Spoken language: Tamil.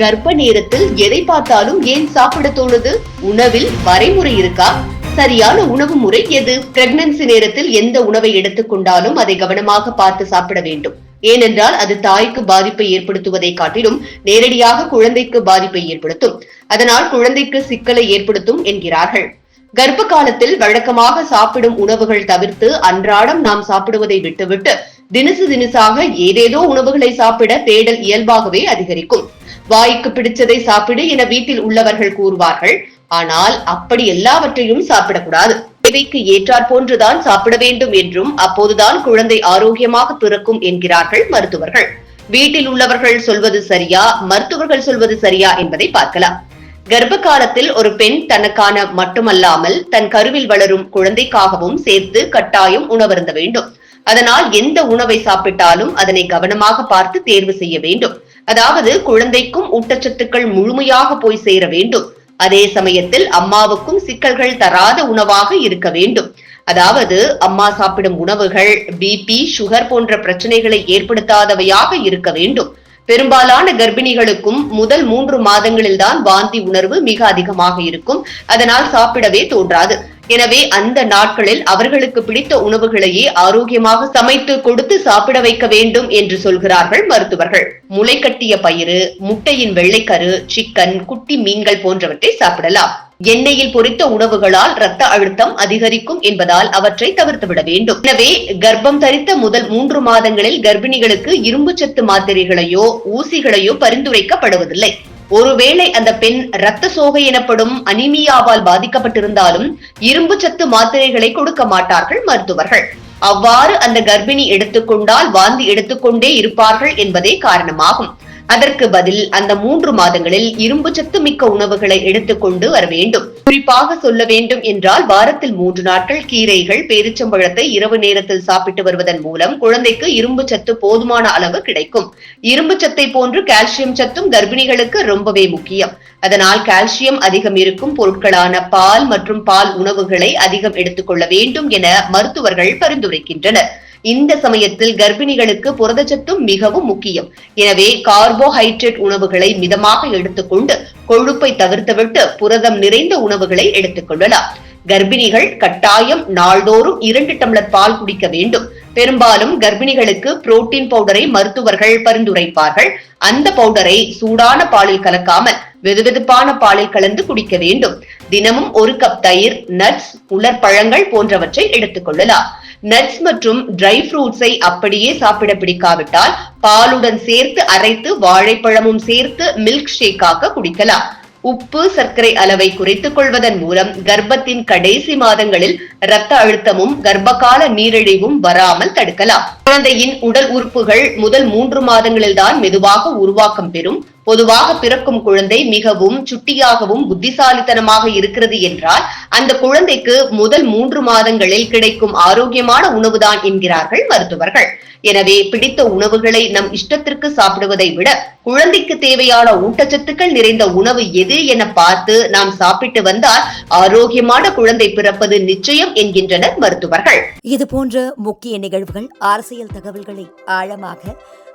கர்ப்ப நேரத்தில் எதை பார்த்தாலும் ஏன் சாப்பிட தோணுது? உணவில் வரைமுறை இருக்கா? சரியான உணவு முறை எது? பிரெக்னன்சி நேரத்தில் எந்த உணவை எடுத்துக்கொண்டாலும் அதை கவனமாக பார்த்து சாப்பிட வேண்டும். ஏனென்றால் அது தாய்க்கு பாதிப்பை ஏற்படுத்துவதை காட்டிலும் நேரடியாக குழந்தைக்கு பாதிப்பை ஏற்படுத்தும். அதனால் குழந்தைக்கு சிக்கலை ஏற்படுத்தும் என்கிறார்கள். கர்ப்ப காலத்தில் வழக்கமாக சாப்பிடும் உணவுகள் தவிர்த்து அன்றாடம் நாம் சாப்பிடுவதை விட்டுவிட்டு தினசு தினசாக ஏதேதோ உணவுகளை சாப்பிட தேடல் இயல்பாகவே அதிகரிக்கும். வாய்க்கு பிடிச்சதை சாப்பிடு என வீட்டில் உள்ளவர்கள் கூறுவார்கள். ஆனால் அப்படி எல்லாவற்றையும் சாப்பிடக்கூடாது. தேவைக்கு ஏற்றாற் போன்றுதான் சாப்பிட வேண்டும் என்றும் அப்போதுதான் குழந்தை ஆரோக்கியமாக பிறக்கும் என்கிறார்கள் மருத்துவர்கள். வீட்டில் உள்ளவர்கள் சொல்வது சரியா மருத்துவர்கள் சொல்வது சரியா என்பதை பார்க்கலாம். கர்ப்ப காலத்தில் ஒரு பெண் தனக்கான மட்டுமல்லாமல் தன் கருவில் வளரும் குழந்தைக்காகவும் சேர்த்து கட்டாயம் உணவருந்த வேண்டும். அதனால் எந்த உணவை சாப்பிட்டாலும் அதனை கவனமாக பார்த்து தேர்வு செய்ய வேண்டும். அதாவது குழந்தைக்கும் ஊட்டச்சத்துக்கள் முழுமையாக போய் சேர வேண்டும். அதே சமயத்தில் அம்மாவுக்கும் சிக்கல்கள் தராத உணவாக இருக்க வேண்டும். அதாவது அம்மா சாப்பிடும் உணவுகள் பிபி சுகர் போன்ற பிரச்சனைகளை ஏற்படுத்தாதவையாக இருக்க வேண்டும். பெரும்பாலான கர்ப்பிணிகளுக்கும் முதல் மூன்று மாதங்களில் தான் வாந்தி உணர்வு மிக அதிகமாக இருக்கும். அதனால் சாப்பிடவே தோன்றாது. எனவே அந்த நாட்களில் அவர்களுக்கு பிடித்த உணவுகளையே ஆரோக்கியமாக சமைத்து கொடுத்து சாப்பிட வைக்க வேண்டும் என்று சொல்கிறார்கள் மருத்துவர்கள். முளைக்கட்டிய பயிறு முட்டையின் வெள்ளைக்கரு சிக்கன் குட்டி மீன்கள் போன்றவற்றை சாப்பிடலாம். எண்ணெயில் பொரித்த உணவுகளால் ரத்த அழுத்தம் அதிகரிக்கும் என்பதால் அவற்றை தவிர்த்துவிட வேண்டும். எனவே கர்ப்பம் தரித்த முதல் மூன்று மாதங்களில் கர்ப்பிணிகளுக்கு இரும்பு சத்து மாத்திரைகளையோ ஊசிகளையோ பரிந்துரைக்கப்படுவதில்லை. ஒருவேளை அந்த பெண் இரத்த சோகை எனப்படும் அனிமியாவால் பாதிக்கப்பட்டிருந்தாலும் இரும்பு சத்து மாத்திரைகளை கொடுக்க மாட்டார்கள் மருத்துவர்கள். அவ்வாறு அந்த கர்ப்பிணி எடுத்துக்கொண்டால் வாந்தி எடுத்துக்கொண்டே இருப்பார்கள் என்பதே காரணமாகும். அதற்கு பதில் அந்த மூன்று மாதங்களில் இரும்பு சத்து மிக்க உணவுகளை எடுத்துக்கொண்டு வர வேண்டும். குறிப்பாக சொல்ல வேண்டும் என்றால் வாரத்தில் மூன்று நாட்கள் கீரைகள் பேரிச்சம்பழத்தை இரவு நேரத்தில் சாப்பிட்டு வருவதன் மூலம் குழந்தைக்கு இரும்பு சத்து போதுமான அளவு கிடைக்கும். இரும்பு சத்தை போன்று கால்சியம் சத்தும் கர்ப்பிணிகளுக்கு ரொம்பவே முக்கியம். அதனால் கால்சியம் அதிகம் இருக்கும் பொருட்களான பால் மற்றும் பால் உணவுகளை அதிகம் எடுத்துக்கொள்ள வேண்டும் என மருத்துவர்கள் பரிந்துரைக்கின்றனர். இந்த சமயத்தில் கர்ப்பிணிகளுக்கு புரதச்சத்தும் மிகவும் முக்கியம். எனவே கார்போஹைட்ரேட் உணவுகளை மிதமாக எடுத்துக்கொண்டு கொழுப்பை தவிர்த்துவிட்டு புரதம் நிறைந்த உணவுகளை எடுத்துக்கொள்ளலாம் கர்ப்பிணிகள் கட்டாயம் நாள்தோறும் இரண்டு டம்ளர் பால் குடிக்க வேண்டும். பெரும்பாலும் கர்ப்பிணிகளுக்கு புரோட்டீன் பவுடரை மருத்துவர்கள் பரிந்துரைப்பார்கள். அந்த பவுடரை சூடான பாலில் கலக்காமல் வெதுவெதுப்பான பாலில் கலந்து குடிக்க வேண்டும். தினமும் ஒரு கப் தயிர் நட்ஸ் உலர் பழங்கள் போன்றவற்றை எடுத்துக் கொள்ளலாம். நட்ஸ் மற்றும் ட்ரை ஃப்ரூட்ஸை அப்படியே சாப்பிட பிடிக்காவிட்டால் பாலுடன் சேர்த்து அரைத்து வாழைப்பழமும் சேர்த்து மில்க் ஷேக்காக குடிக்கலாம். உப்பு சர்க்கரை அளவை குறைத்துக் கொள்வதன் மூலம் கர்ப்பத்தின் கடைசி மாதங்களில் இரத்த அழுத்தமும் கர்ப்பகால நீரிழிவும் வராமல் தடுக்கலாம். குழந்தையின் உடல் உறுப்புகள் முதல் மூன்று மாதங்களில் தான் மெதுவாக உருவாக்கம் பெறும். பொதுவாக பிறக்கும் குழந்தை மிகவும் சுட்டியாகவும் புத்திசாலித்தனமாக இருக்கிறது என்றால் அந்த குழந்தைக்கு முதல் மூன்று மாதங்களில் கிடைக்கும் ஆரோக்கியமான உணவுதான் என்கிறார்கள் மருத்துவர்கள். எனவே பிடித்த உணவுகளை நம் இஷ்டத்திற்கு சாப்பிடுவதை விட குழந்தைக்கு தேவையான ஊட்டச்சத்துக்கள் நிறைந்த உணவு எது என பார்த்து நாம் சாப்பிட்டு வந்தால் ஆரோக்கியமான குழந்தை பிறப்பது நிச்சயம் என்கின்றனர் மருத்துவர்கள். இது போன்ற முக்கிய நிகழ்வுகள் அரசியல் தகவல்களை ஆழமாக